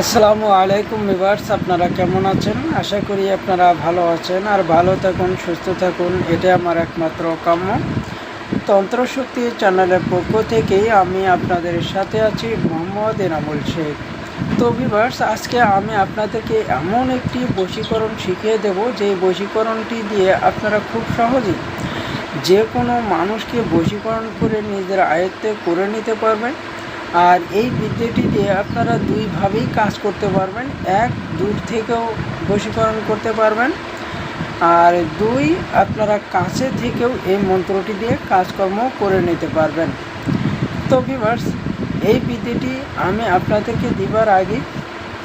আসসালামু আলাইকুম ভিভার্স আপনারা কেমন আছেন? আশা করি আপনারা ভালো আছেন আর ভালো থাকুন, সুস্থ থাকুন এটা আমার একমাত্র কাম্য। তন্ত্রশক্তি চ্যানেলের পক্ষ থেকেই আমি আপনাদের সাথে আছি মোহাম্মদ এনামুল শেখ। তো ভিভার্স আজকে আমি আপনাদেরকে এমন একটি বশীকরণ শিখিয়ে দেব, যে বশীকরণটি দিয়ে আপনারা খুব সহজেই যে কোনো মানুষকে বশীকরণ করে নিজের আয়ত্তে করে নিতে পারবেন। আর এই বিদ্যাটি দিয়ে আপনারা দুইভাবেই কাজ করতে পারবেন। এক, দূর থেকেও বশীকরণ করতে পারবেন। আর দুই, আপনারা কাছে থেকেও এই মন্ত্রটি দিয়ে কাজকর্ম করে নিতে পারবেন। তো ভিভার্স এই বিদ্যাটি আমি আপনাদেরকে দিবার আগে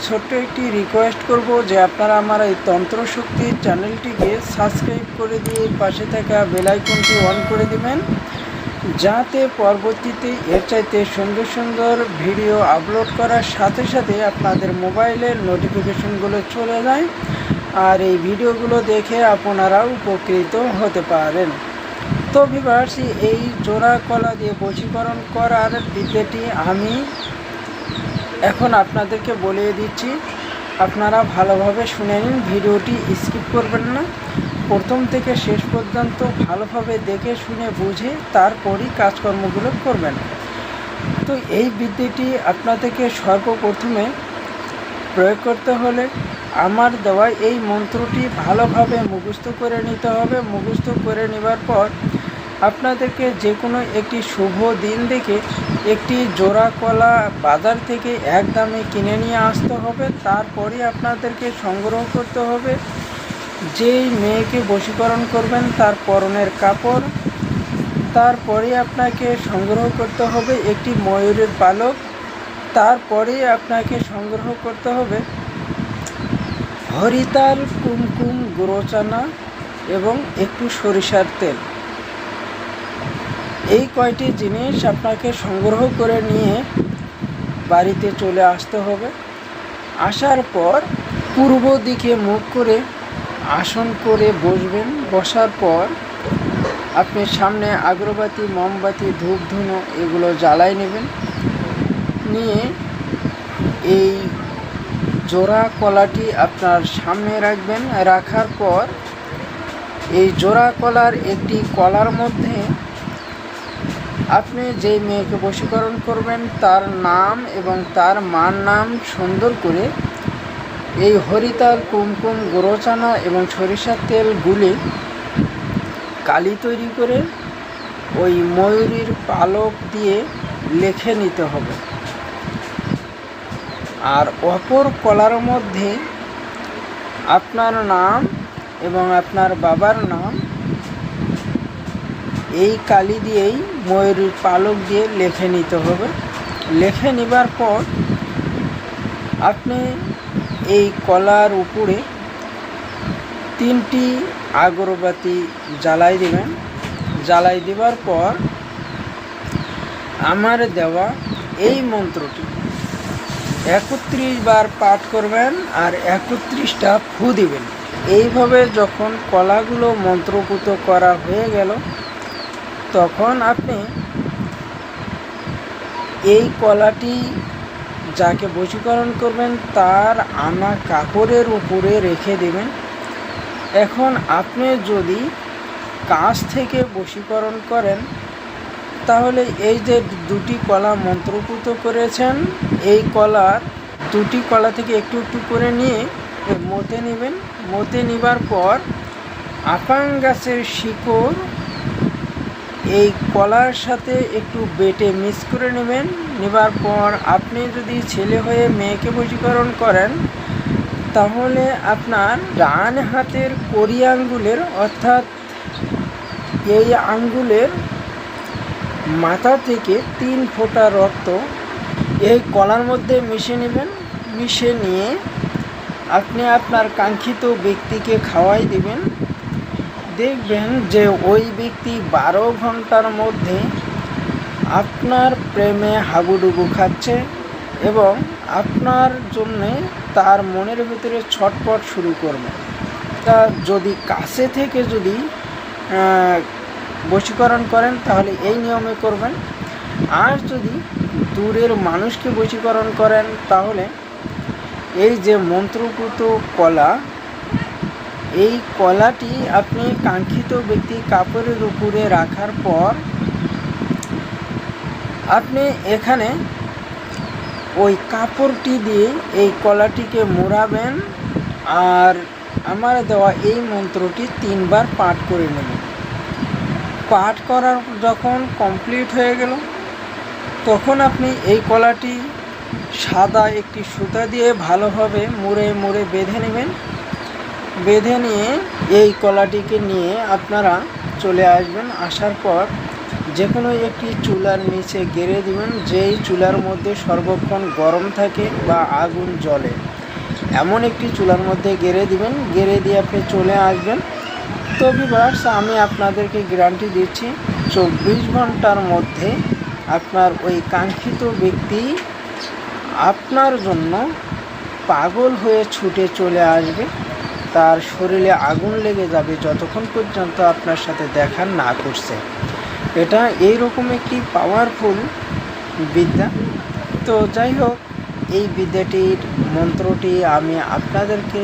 ছোট্ট একটি রিকোয়েস্ট করব যে আপনারা আমার এই তন্ত্রশক্তি চ্যানেলটিকে সাবস্ক্রাইব করে দিয়ে পাশে থাকা বেলাইকনটি অন করে দিবেন। যাতে পরবর্তীতে এর চাইতে সুন্দর সুন্দর ভিডিও আপলোড করার সাথে সাথে আপনাদের মোবাইলের নোটিফিকেশনগুলো চলে যায় আর এই ভিডিওগুলো দেখে আপনারা উপকৃত হতে পারেন। তো ভিভার্স এই জোড়া কলা দিয়ে বশীকরণ করার বিদ্যাটি আমি এখন আপনাদেরকে বলিয়ে দিচ্ছি। আপনারা ভালোভাবে শুনে নিন, ভিডিওটি স্কিপ করবেন না। প্রথম থেকে শেষ পর্যন্ত ভালোভাবে দেখে, শুনে, বুঝে তারপরই কাজকর্মগুলো করবেন। তো এই বিদ্যাটি আপনাদেরকে সর্বপ্রথমে প্রয়োগ করতে হলে আমার দেওয়া এই মন্ত্রটি ভালোভাবে মুখস্থ করে নিতে হবে। মুখস্থ করে নেবার পর আপনাদেরকে যে কোনো একটি শুভ দিন দেখে একটি জোড়া কলা বাজার থেকে এক দামে কিনে নিয়ে আসতে হবে। তারপরে আপনাদেরকে সংগ্রহ করতে হবে। যেই মেয়েকে বশীকরণ করবেন তার পরনের কাপড় তারপরে আপনাকে সংগ্রহ করতে হবে একটি ময়ূরের পালক তারপরে আপনাকে সংগ্রহ করতে হবে হরিতাল, কুমকুম, গুঁড়োচানা এবং একটু সরিষার তেল। এই কয়টি জিনিস আপনাকে সংগ্রহ করে নিয়ে বাড়িতে চলে আসতে হবে। আসার পর পূর্ব দিকে মুখ করে আসন করে বসবেন, বসার পর আপনি সামনে আগরবাতি, মোমবাতি ধূপ ধুনো এগুলো জ্বালাই নেবেন। নিয়ে এই জোড়া কলাটি আপনার সামনে রাখবেন। রাখার পর এই জোড়া কলার একটি কলার মধ্যে আপনি যে মেয়েকে বশীকরণ করবেন, তার নাম এবং তার মার নাম সুন্দর করে এই হরিতাল, কুমকুম গোরচানা এবং সরিষার তেল গুলে কালি তৈরি করে ওই ময়ূরীর পালক দিয়ে লেখে নিতে হবে। আর অপর কলার মধ্যে আপনার নাম এবং আপনার বাবার নাম এই কালি দিয়েই ময়ূরীর পালক দিয়ে লেখে নিতে হবে। লেখে নেবার পর আপনি এই কলার উপরে তিনটি আগরবাতি জ্বালাই দেবেন। জ্বালাই দেবার পর আমার দেওয়া এই মন্ত্রটি, একত্রিশ বার পাঠ করবেন আর একত্রিশটা ফু দিবেন। এইভাবে যখন কলাগুলো মন্ত্রপুত করা হয়ে গেল, তখন আপনি এই কলাটি যাকে বশীকরণ করবেন, তার আনা কাপড়ের উপরে রেখে দেবেন। এখন আপনি যদি কাছ থেকে বশীকরণ করেন, তাহলে এই যে দুটি কলা মন্ত্রপুত করেছেন, এই কলার দুটি কলা থেকে একটু একটু করে নিয়ে মতে নেবেন। মতে নেবার পর আপাং গাছের শিকড় এই কলার সাথে একটু বেটে মিক্স করে নেবেন। নেবার পর আপনি যদি ছেলে হয়ে মেয়েকে বশীকরণ করেন, তাহলে আপনার ডান হাতের কড়ি আঙ্গুলের অর্থাৎ এই আঙ্গুলের মাথা থেকে তিন ফোঁটা রক্ত এই কলার মধ্যে মিশে নেবেন। মিশে নিয়ে আপনি আপনার কাঙ্ক্ষিত ব্যক্তিকে খাওয়াই দেবেন। দেখবেন যে ওই ব্যক্তি বারো ঘণ্টার মধ্যে আপনার প্রেমে হাবুডুবু খাচ্ছে এবং আপনার জন্যে তার মনের ভিতরে ছটপট শুরু করবে। তা যদি কাছে থেকে যদি বশীকরণ করেন, তাহলে এই নিয়মে করবেন। আর যদি দূরের মানুষকে বশীকরণ করেন, তাহলে এই যে মন্ত্রপুত কলা এই কলাটি আপনি কাঙ্ক্ষিত ব্যক্তি কাপড়ের উপরে রাখার পর আপনি এখানে ওই কাপড়টি দিয়ে এই কলাটিকে মোড়াবেন আর আমার দেওয়া এই মন্ত্রটি তিনবার পাঠ করে নেবেন। পাঠ করার যখন কমপ্লিট হয়ে গেল, তখন আপনি এই কলাটি সাদা একটি সুতা দিয়ে ভালোভাবে মুড়ে মুড়ে বেঁধে নেবেন। বেঁধে নিয়ে এই কলাটিকে নিয়ে আপনারা চলে আসবেন। আসার পর যে কোনো একটি চুলার নিচে গেড়ে দিবেন। যেই চুলার মধ্যে সর্বক্ষণ গরম থাকে বা আগুন জ্বলে, এমন একটি চুলার মধ্যে গেড়ে দিবেন। গেড়ে দিয়ে আপনি চলে আসবেন। তো ভিভার্স আমি আপনাদেরকে গ্যারান্টি দিচ্ছি, চব্বিশ ঘণ্টার মধ্যে আপনার ওই কাঙ্ক্ষিত ব্যক্তি আপনার জন্য পাগল হয়ে ছুটে চলে আসবে। তার শরীরে আগুন লেগে যাবে যতক্ষণ পর্যন্ত আপনার সাথে দেখা না করছে। এটা এইরকম একটি পাওয়ারফুল বিদ্যা। তো যাই হোক, এই বিদ্যাটির মন্ত্রটি আমি আপনাদেরকে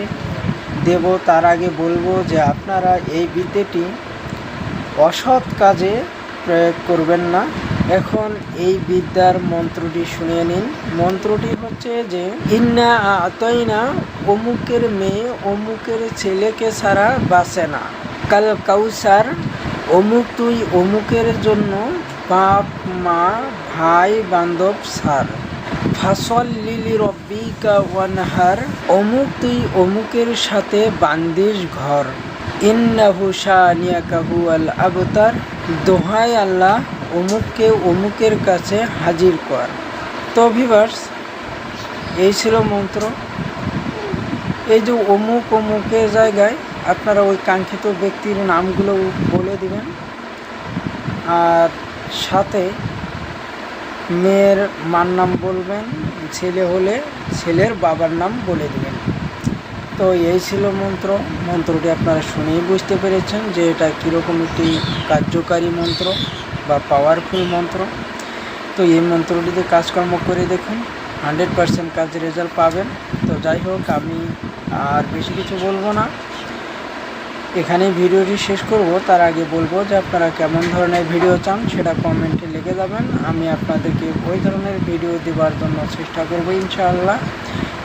দেব। তার আগে বলব যে আপনারা এই বিদ্যাটি অসৎ কাজে প্রয়োগ করবেন না। এখন এই বিদ্যার মন্ত্রটি শুনে নিন। মন্ত্রটি হচ্ছে যে, ইন্না আতইনা অমুকের মেয়ে অমুকের ছেলেকে ছাড়া বাঁচে না। কাল কাউসার, অমুক তুই অমুকের জন্য বাপ, মা, ভাই, বান্ধব সার ফাসল লিলি রব্বিকা ওয়ানহার, অমুক তুই অমুকের সাথে বান্দিস ঘর। ইন্নাহু শানিয়াকাহু আল আবতার। দোহাই আল্লাহ অমুককে অমুকের কাছে হাজির কর। তো ভিভার্স, এই ছিল মন্ত্র। এই যে অমুক অমুকের জায়গায় আপনারা ওই কাঙ্ক্ষিত ব্যক্তির নামগুলো বলে দিবেন। আর সাথে মেয়ের মার নাম বলবেন, ছেলে হলে ছেলের বাবার নাম বলে দিবেন। তো এই ছিল মন্ত্র। মন্ত্রটি আপনারা শুনেই বুঝতে পেরেছেন যে এটা কীরকম একটি কার্যকারী মন্ত্র বা পাওয়ারফুল মন্ত্র। তো এই মন্ত্রটিতে কাজকর্ম করে দেখুন হান্ড্রেড পারসেন্ট কাজ রেজাল্ট পাবেন। তো যাই হোক, আমি আর বেশি কিছু বলব না। এখানেই ভিডিওটি শেষ করব। তার আগে বলব যে আপনারা কেমন ধরনের ভিডিও চান সেটা কমেন্টে লিখে যাবেন। আমি আপনাদেরকে ওই ধরনের ভিডিও দেওয়ার জন্য চেষ্টা করব ইনশাআল্লাহ।